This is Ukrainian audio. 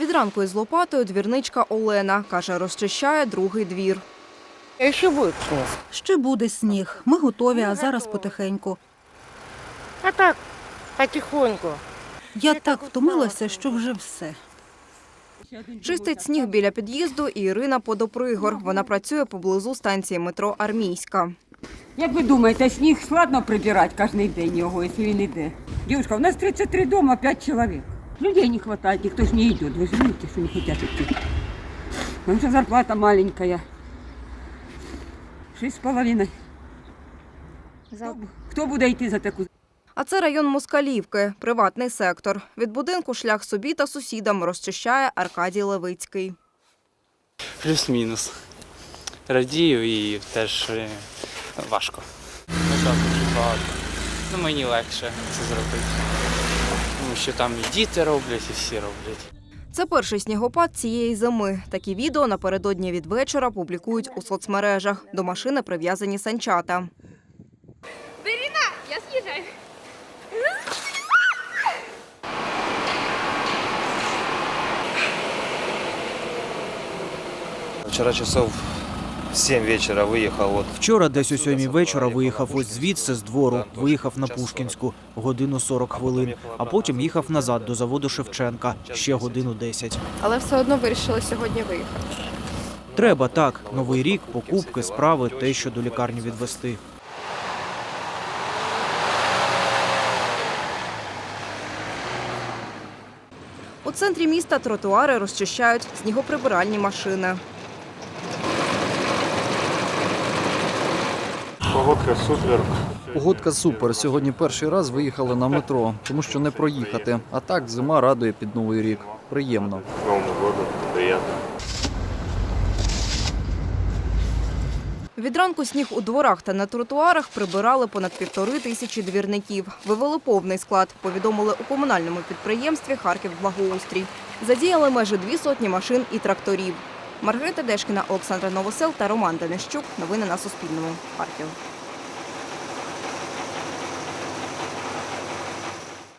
Від ранку із лопатою двірничка Олена. Каже, розчищає другий двір. Еще будет снег. Ще буде сніг. Ми готові, а зараз потихеньку. А так, потихоньку. Я так втомилася, що вже все. Чистить сніг біля під'їзду і Ірина Подопригор. Вона працює поблизу станції метро Армійська. Як ви думаєте, сніг складно прибирати кожен день його, якщо він йде? Дівчинка, у нас 33 дома, 5 чоловік. Людей не вистачає, ніхто ж не йде. Ви ж знаєте, що не хочуть йти. Потому що зарплата маленькая. Шість з половиною. Хто, хто буде йти за таку? А це район Москалівки, приватний сектор. Від будинку шлях собі та сусідам розчищає Аркадій Левицький. Плюс-мінус. Радію і теж е, важко. Не так дуже багато. Ну, мені легше це зробити. Що там і діти роблять, і всі роблять. Це перший снігопад цієї зими. Такі відео напередодні від вечора публікують у соцмережах. До машини прив'язані санчата. Я съезжаю. Вчера часов в 7 вечера выехал вот Вчора десь о сьомій вечора виїхав ось звідси з двору, виїхав на Пушкінську годину 40 хвилин, а потім їхав назад до заводу Шевченка ще годину 10. Але все одно вирішили сьогодні виїхати. Треба так, новий рік, покупки, справи, те, що до лікарні відвести. У центрі міста тротуари розчищають снігоприбиральні машини. Погодка супер. Сьогодні перший раз виїхали на метро, тому що не проїхати. А так зима радує під новий рік. Приємно. Від ранку сніг у дворах та на тротуарах прибирали понад півтори тисячі двірників. Вивели повний склад, повідомили у комунальному підприємстві Харків Благоустрій. Задіяли майже дві сотні машин і тракторів. Маргарита Дешкіна, Олександра Новосел та Роман Денищук. Новини на Суспільному. Харків.